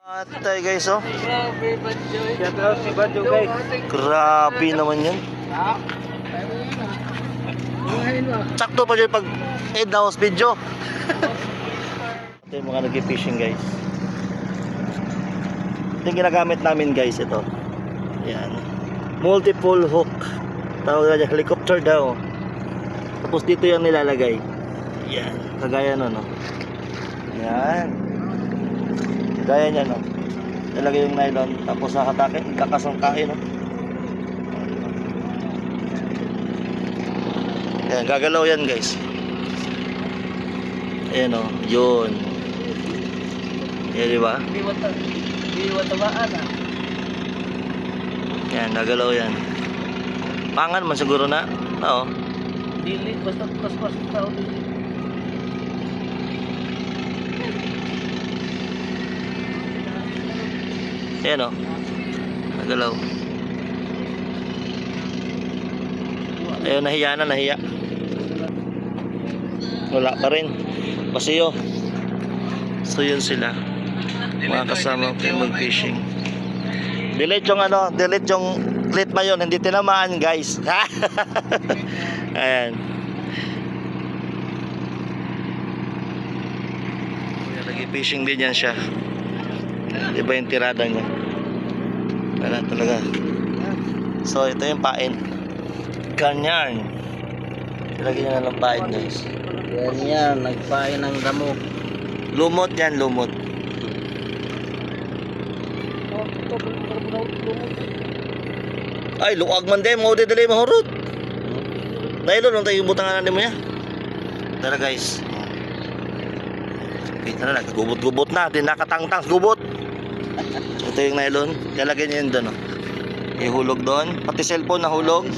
Atay guys oh. Grabe, naman yan. Sakto pa dyan pag end house video. Ito yung mga nag-fishing guys. Ito yung ginagamit namin guys ito. Yan. Multiple hook. Tawag na helicopter daw. Tapos dito yung nilalagay. Yan. Kagaya nun no. Yan. Kagaya niya no. Nilagay yung nylon. Tapos nakatake. Kakasangkain no. Yan, gagalaw yan guys. Ayan o, yun. Yan, di ba? Tamaan ah. Yan, gagalaw yan. Pangan man siguro na. Oo. Dili, basta pas-pas tao dili. Ayan o. Gagalaw. Ayun, nahiya na, nahiya. Wala pa rin. Pasiyo. So yun sila. Mga kasama ko mag-fishing. Delete yung ano, delete yung clip na yun, hindi tinamaan guys. Ayan. Nag-fishing din yan siya. Iba yung tirada niya. Wala talaga. So ito yung pain. Ganyan. Ilagay niya na ng pain guys. Yan yan, nagpain ng damo. Lumot yan, lumot. Ay, luwag man din. Mau dali mahurot. Nailo lang tayo butangan na mo ya. Tara guys. Tara na. Gubot-gubot na. Di nakatangtang sa gubot. Ito yung nylon. Lalagyan niyo yun doon. Oh. Ihulog doon. Pati cellphone nahulog.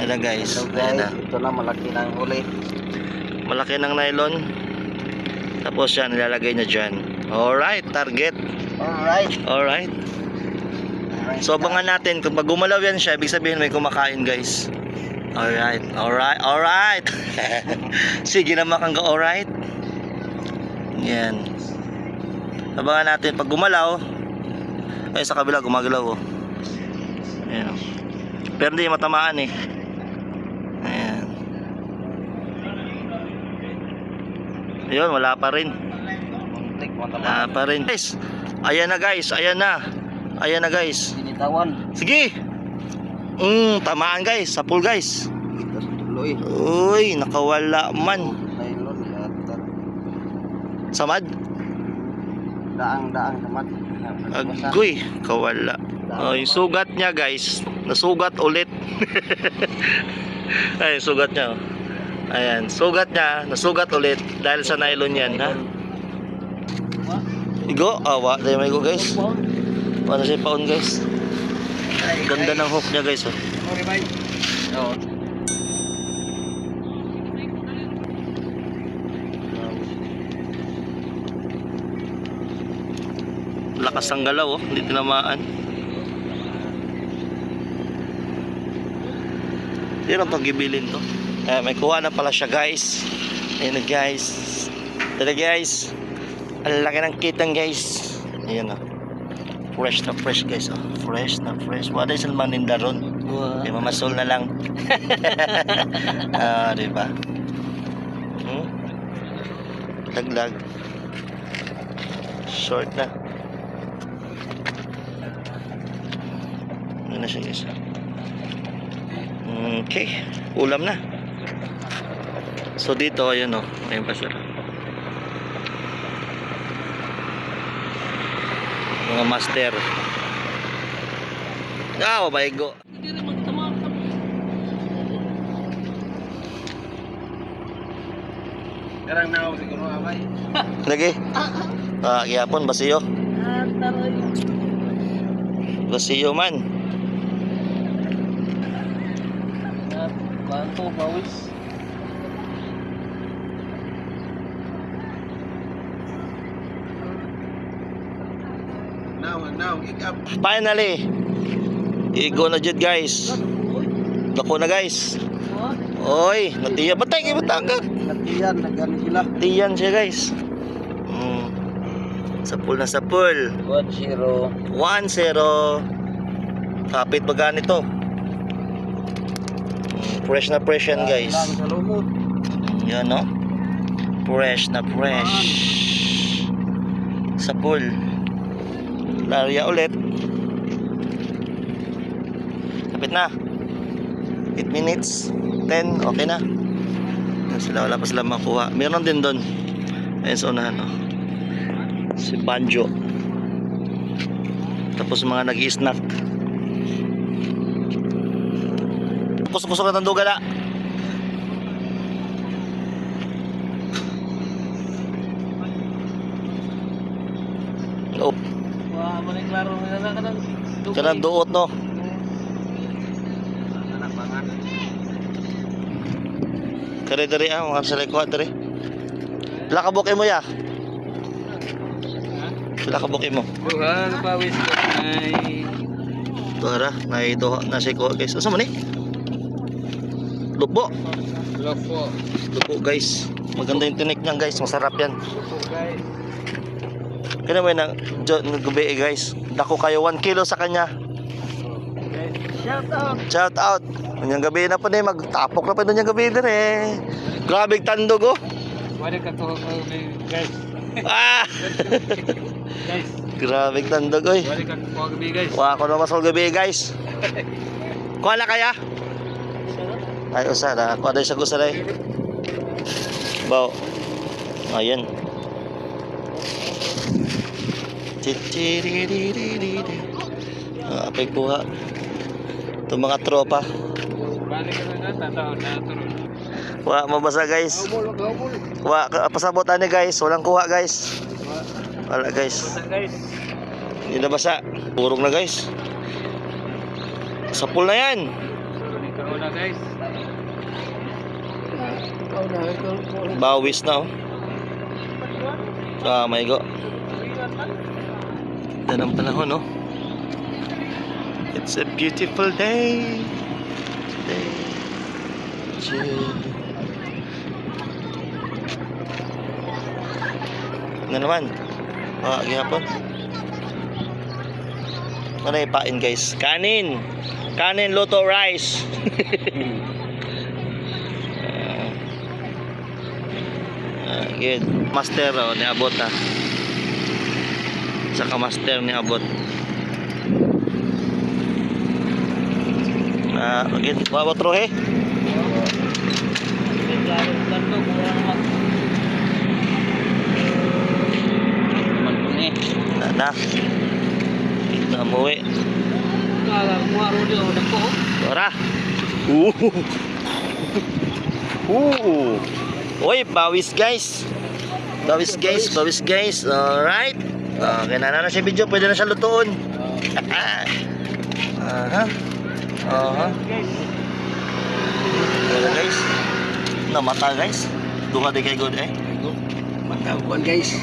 Ayan na guys. Ayan guys, na. ito na malaki ng huli. Malaki ng nylon. Tapos yan, nilalagay niya dyan. Alright, target. Alright. Alright. So abangan natin kung pag gumalaw yan siya, ibig sabihin may kumakain guys. Alright, alright, alright. Sige na makang ka alright. Yan. Abangan natin pag gumalaw. Ay sa kabila gumagalaw oh. Ayan. oh. Pero hindi matamaan eh. Ayan. Ayun, wala pa rin. Wala pa rin. Guys, ayan na guys, ayan na. Ayan na guys. Sinitawan. Sige. Mm, tamaan guys, sa pool guys. Uy, nakawala man. Samad? Daang-daang naman. Agoy, kawala. Oh, yung sugat niya guys, nasugat ulit. Ay, sugat niya. oh. Ayan, sugat niya, nasugat ulit dahil sa nylon yan, ha? Igo, awa, dahil may igo guys. Paano siya paon guys? Ganda ng hook niya guys, oh. Okay, bye. Oo. Lakas ng galaw, oh. Hindi tinamaan. Hindi lang itong gibilin to. Eh, may kuha na pala siya, guys. Ayan na, guys. Tara, guys. Ang laki ng kitang, guys. Ayan, oh. Fresh na fresh, guys, oh. Fresh na fresh. Wala isang maninda ron. Wow. Di mamasol na lang. ah, di ba? Hmm? Laglag. Short na. Na siya guys? Okay. Ulam na. So dito, ayun o. Ayun pa sir. Mga master. Ah, oh, go. Hindi rin magtama ka. Karang na ako siguro abay. Lagi. Ah, gyapon basiyo. Ah, taray. Basiyo man. Ah, Banto, bawis. Now, now, ikap. Finally. Igo na jud guys. Dako na guys. Oy, natiya batay kay batang ka. Katiyan, nagano sila. Tiyan siya guys. Mm. Sa pool na sa pool. 1-0. 1-0. Kapit ba ganito? Fresh na fresh yan guys. Yan no. Fresh na fresh. Sa pool. Larya ulit. Kapit na. 8 minutes. 10. Okay na. Sila. Wala pa sila makuha. Meron din doon. Ayun sa unahan no. Si Banjo. Tapos mga nag-i-snack. Kusok-kusok na tanduga na. Oh, Wah, maling klaro na lang ka ng kanang duot no. Kare dere ah, mga sa. Pila ka buke mo ya? Pila ka buke mo? Buha, pawis ko. Ay. Tara, na ito na si kuha guys. Asa man ni? Lupo. Loko. Lupo guys. Maganda yung tinik niyan guys, masarap yan. Loko, guys. Kaya may nang naggabi eh, guys. Dako kayo 1 kilo sa kanya. Shout out. Shout out. Kanyang gabi na pa ni magtapok na pa doon yung gabi dire. Grabe tandog oh. Wala ka to, guys. Ah! Guys, Grabe tandog oy. wala ka to, guys. Wa ako na masol gabi guys. Kuha na kaya? Ay usa na. Kuha na sa gusa rin. Baw. Ayan. Ah, apay kuha. Ito mga tropa. Balik ka na, tataon na turon. Wa mabasa guys. Humol, humol. Wa ka- pasabotan ni guys. Walang kuha guys. Wala guys. Hindi na basa. Purong na guys. Sa pool na yan. Na, guys. Ikaw na, ikaw na. Bawis na oh. Ah, may go. Yan ang panahon, no? It's a beautiful day. Day. Chill. Ano naman? Ah, gihapon. Ano yung pain, guys? Kanin! Kanin, luto, rice. Ah, good. Master oh, ni Abot ah. Saka master ni Abot. Ah, good. Wa otro he. Na na. Na muwi. Ora. Uh. Uh. Uy, bawis guys. Bawis guys, bawis guys. Alright. Okay na na na si video, pwede na siya lutuon. Aha. Aha. Wala guys. Namata guys. Duha di kay good eh. Matawag guys.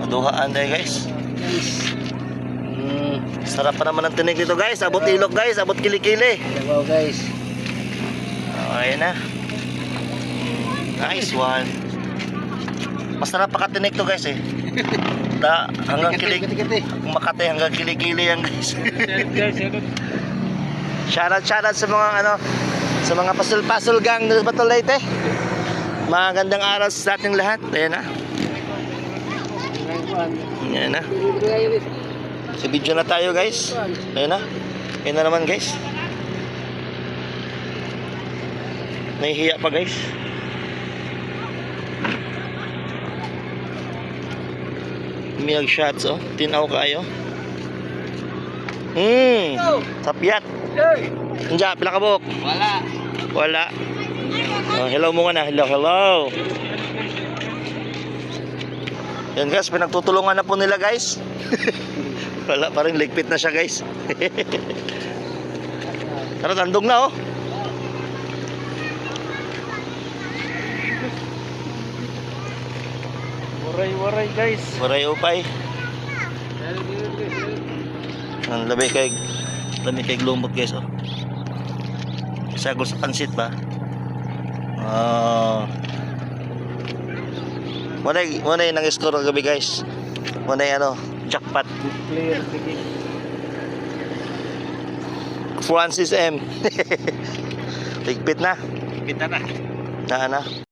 Maduhaan day guys. Guys. Mm, sarap pa naman ang tinig nito guys. Abot ilok guys, abot kilikili. Dalawa guys. Okay na. Nice one. Masarap pakatinig to guys eh. Da, hanggang kilig, Kati-kati. Makati hanggang kilikili yan guys. guys, shout shoutout shoutout sa mga ano, sa mga pasul-pasul gang ng Bato Leyte. Magandang araw sa ating lahat. Ayan na. Ayan na. Sa video na tayo guys. Ayan na. Ayan na naman guys. Nahihiya pa guys. Miyag shots oh. Tinaw kayo. Hmm. Sapyat. Hey! Andiyan, pila ka buhok? Wala. Wala. Oh, hello mo na. Hello, hello. Yan guys, pinagtutulungan na po nila guys. Wala, parang ligpit na siya guys. Tara, tandong na oh. Waray-waray guys. Waray upay. Ang labi kay labi kay lumot guys oh. Sagol sa pansit ba? Ah. Wala wala nang score gabi guys. mo na yung ano, jackpot. Player sige. Francis M. Higpit na. Kita na. Na na.